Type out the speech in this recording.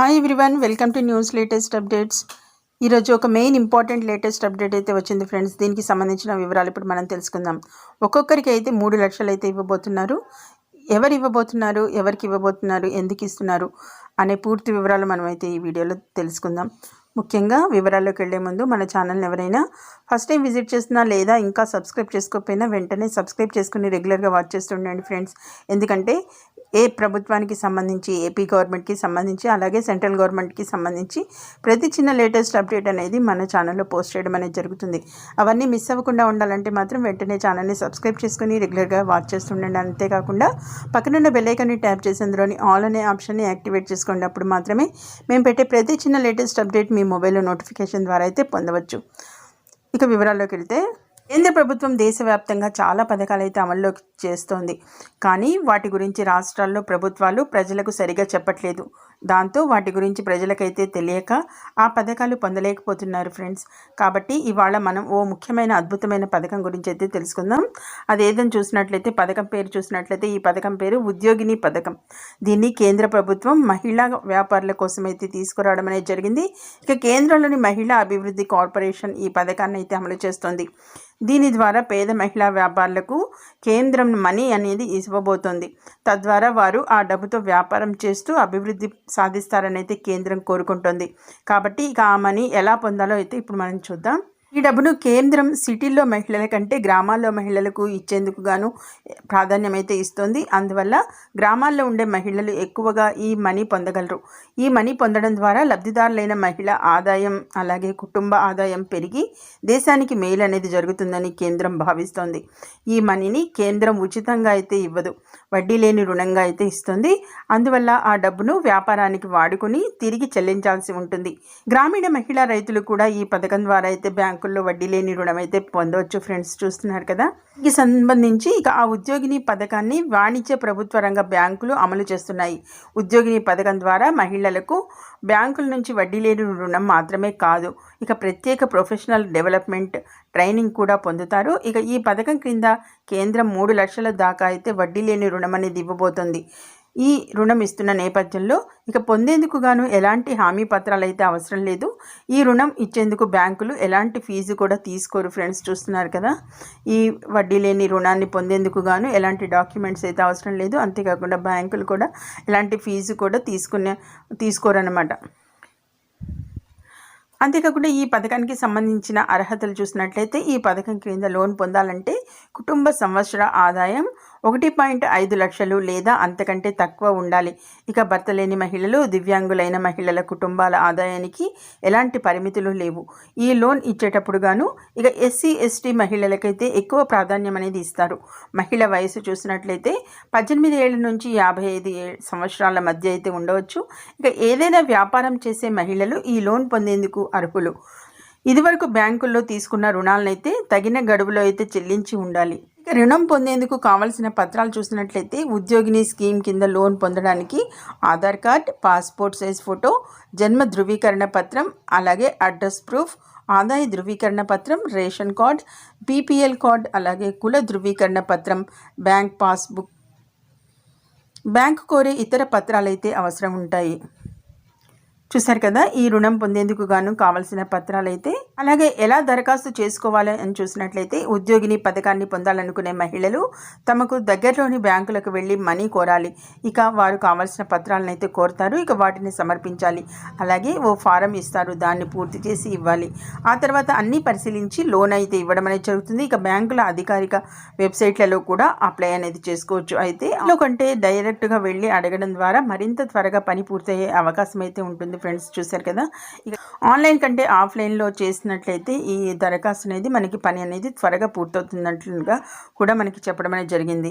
Hi everyone welcome to news latest updates ఈరోజు ఒక main important latest update అయితే వచ్చింది ఫ్రెండ్స్ దీనికి సంబంధించిన వివరాలు ఇప్పుడు మనం తెలుసుకుందాం. ఒక్కొక్కరికి అయితే మూడు లక్షలు అయితే ఇవ్వబోతున్నారు. ఎవరు ఇవ్వబోతున్నారు? ఎవరికి ఇవ్వబోతున్నారు? ఎందుకు ఇస్తున్నారు? అనే పూర్తి వివరాలు మనం అయితే ఈ వీడియోలో తెలుసుకుందాం. ముఖ్యంగా వివరాల్లోకి వెళ్ళే ముందు మన ఛానల్ని ఎవరైనా ఫస్ట్ టైం విజిట్ చేస్తున్నా లేదా ఇంకా సబ్స్క్రైబ్ చేసుకోకపోయినా వెంటనే సబ్స్క్రైబ్ చేసుకుని రెగ్యులర్గా వాచ్ చేస్తుండండి ఫ్రెండ్స్ ఎందుకంటే ఏ ప్రభుత్వానికి సంబంధించి ఏపీ గవర్నమెంట్కి సంబంధించి అలాగే సెంట్రల్ గవర్నమెంట్కి సంబంధించి ప్రతి చిన్న లేటెస్ట్ అప్డేట్ అనేది మన ఛానల్లో పోస్ట్ చేయడం అనేది జరుగుతుంది. అవన్నీ మిస్ అవ్వకుండా ఉండాలంటే మాత్రం వెంటనే ఛానల్ని సబ్స్క్రైబ్ చేసుకుని రెగ్యులర్గా వాచ్ చేస్తుండండి. అంతేకాకుండా పక్కనున్న బెల్లైకాన్ని ట్యాప్ చేసి అందులోని ఆల్ అనే ఆప్షన్ని యాక్టివేట్ చేసుకోండి. అప్పుడు మాత్రమే మేము పెట్టే ప్రతి చిన్న లేటెస్ట్ అప్డేట్ మీ మొబైల్లో నోటిఫికేషన్ ద్వారా అయితే పొందవచ్చు. ఇక వివరాల్లోకి వెళ్తే కేంద్ర ప్రభుత్వం దేశవ్యాప్తంగా చాలా పథకాలు అయితే అమల్లోకి చేస్తోంది. కానీ వాటి గురించి రాష్ట్రాల్లో ప్రభుత్వాలు ప్రజలకు సరిగా చెప్పట్లేదు. దాంతో వాటి గురించి ప్రజలకైతే తెలియక ఆ పథకాలు పొందలేకపోతున్నారు ఫ్రెండ్స్. కాబట్టి ఇవాళ మనం ఓ ముఖ్యమైన అద్భుతమైన పథకం గురించి అయితే తెలుసుకుందాం. అది ఏదని చూసినట్లయితే పథకం పేరు చూసినట్లయితే ఈ పథకం పేరు ఉద్యోగిని పథకం. దీన్ని కేంద్ర ప్రభుత్వం మహిళా వ్యాపారుల కోసం అయితే తీసుకురావడం అనేది జరిగింది. ఇక కేంద్రంలోని మహిళా అభివృద్ధి కార్పొరేషన్ ఈ పథకాన్ని అయితే అమలు చేస్తోంది. దీని ద్వారా పేద మహిళా వ్యాపారులకు కేంద్రం మనీ అనేది ఇవ్వబోతోంది. తద్వారా వారు ఆ డబ్బుతో వ్యాపారం చేస్తూ అభివృద్ధి సాధిస్తారని అయితే కేంద్రం కోరుకుంటోంది. కాబట్టి ఇక ఆ మనీ ఎలా పొందాలో అయితే ఇప్పుడు మనం చూద్దాం. ఈ డబ్బును కేంద్రం సిటీల్లో మహిళల కంటే గ్రామాల్లో మహిళలకు ఇచ్చేందుకు గాను ప్రాధాన్యమైతే ఇస్తోంది. ఇస్తుంది అందువల్ల గ్రామాల్లో ఉండే మహిళలు ఎక్కువగా ఈ మనీ పొందగలరు. ఈ మనీ పొందడం ద్వారా లబ్ధిదారులైన మహిళ ఆదాయం అలాగే కుటుంబ ఆదాయం పెరిగి దేశానికి మేలు అనేది జరుగుతుందని కేంద్రం భావిస్తోంది. ఈ మనీని కేంద్రం ఉచితంగా అయితే ఇవ్వదు వడ్డీ లేని రుణంగా అయితే ఇస్తుంది. అందువల్ల ఆ డబ్బును వ్యాపారానికి వాడుకుని తిరిగి చెల్లించాల్సి ఉంటుంది. గ్రామీణ మహిళా రైతులు కూడా ఈ పథకం ద్వారా అయితే బ్యాంకుల్లో వడ్డీ లేని రుణం అయితే పొందవచ్చు. ఫ్రెండ్స్ చూస్తున్నారు కదా? ఈ సంబంధించి ఇక ఆ ఉద్యోగిని పథకాన్ని వాణిజ్య ప్రభుత్వ రంగ బ్యాంకులు అమలు చేస్తున్నాయి. ఉద్యోగిని పథకం ద్వారా మహిళలకు బ్యాంకుల నుంచి వడ్డీ లేని రుణం మాత్రమే కాదు ఇక ప్రత్యేక ప్రొఫెషనల్ డెవలప్మెంట్ ట్రైనింగ్ కూడా పొందుతారు. ఇక ఈ పథకం క్రింద కేంద్రం మూడు లక్షల దాకా అయితే వడ్డీ లేని రుణం అనేది ఇవ్వబోతోంది. ఈ రుణం ఇస్తున్న నేపథ్యంలో ఇక పొందేందుకు గాను ఎలాంటి హామీ పత్రాలు అయితే అవసరం లేదు. ఈ రుణం ఇచ్చేందుకు బ్యాంకులు ఎలాంటి ఫీజు కూడా తీసుకోరు ఫ్రెండ్స్ చూస్తున్నారు కదా. ఈ వడ్డీ లేని రుణాన్ని పొందేందుకు గాను ఎలాంటి డాక్యుమెంట్స్ అయితే అవసరం లేదు. అంతేకాకుండా బ్యాంకులు కూడా ఎలాంటి ఫీజు కూడా తీసుకునే తీసుకోరనమాట అంతేకాకుండా ఈ పథకానికి సంబంధించిన అర్హతలు చూసినట్లయితే ఈ పథకం క్రింద లోన్ పొందాలంటే కుటుంబ సంవత్సర ఆదాయం ఒకటి పాయింట్ ఐదు లక్షలు లేదా అంతకంటే తక్కువ ఉండాలి. ఇక భర్త లేని మహిళలు దివ్యాంగులైన మహిళల కుటుంబాల ఆదాయానికి ఎలాంటి పరిమితులు లేవు. ఈ లోన్ ఇచ్చేటప్పుడు గాను ఇక ఎస్సీ ఎస్టీ మహిళలకైతే ఎక్కువ ప్రాధాన్యం అనేది ఇస్తారు. మహిళ వయసు చూసినట్లయితే పద్దెనిమిది ఏళ్ళ నుంచి యాభై ఐదు సంవత్సరాల మధ్య అయితే ఉండవచ్చు. ఇక ఏదైనా వ్యాపారం చేసే మహిళలు ఈ లోన్ పొందేందుకు అర్హులు. ఇదివరకు బ్యాంకుల్లో తీసుకున్న రుణాలనైతే తగిన గడువులో అయితే చెల్లించి ఉండాలి. రుణం పొందేందుకు కావలసిన పత్రాలు చూసినట్లయితే ఉద్యోగిని స్కీమ్ కింద లోన్ పొందడానికి Aadhaar card passport size photo జన్మ ధృవీకరణ పత్రం అలాగే అడ్రస్ ప్రూఫ్ ఆదాయ ధృవీకరణ పత్రం రేషన్ కార్డ్ బీపీఎల్ కార్డ్ అలాగే కుల ధృవీకరణ పత్రం బ్యాంక్ పాస్బుక్ బ్యాంక్ కోరే ఇతర పత్రాలైతే అవసరం ఉంటాయి. చూసారు కదా ఈ రుణం పొందేందుకు గాను కావలసిన పత్రాలైతే అలాగే ఎలా దరఖాస్తు చేసుకోవాలి అని చూసినట్లయితే ఉద్యోగిని పథకాన్ని పొందాలనుకునే మహిళలు తమకు దగ్గరలోని బ్యాంకులకు వెళ్ళి మనీ కోరాలి. ఇక వారు కావాల్సిన పత్రాలను అయితే కోరుతారు. ఇక వాటిని సమర్పించాలి. అలాగే ఓ ఫారం ఇస్తారు. దాన్ని పూర్తి చేసి ఇవ్వాలి. ఆ తర్వాత అన్నీ పరిశీలించి లోన్ అయితే ఇవ్వడం అనేది జరుగుతుంది. ఇక బ్యాంకుల అధికారిక వెబ్సైట్లలో కూడా అప్లై అనేది చేసుకోవచ్చు. అయితే కంటే డైరెక్ట్గా వెళ్ళి అడగడం ద్వారా మరింత త్వరగా పని పూర్తయ్యే అవకాశం అయితే ఉంటుంది. ఫ్రెండ్స్ చూశారు కదా? ఇక ఆన్లైన్ కంటే ఆఫ్లైన్లో చేసిన చేసినట్లయితే ఈ దరఖాస్తు అనేది మనకి పని అనేది త్వరగా పూర్తవుతున్నట్లుగా కూడా మనకి చెప్పడం అనేది జరిగింది.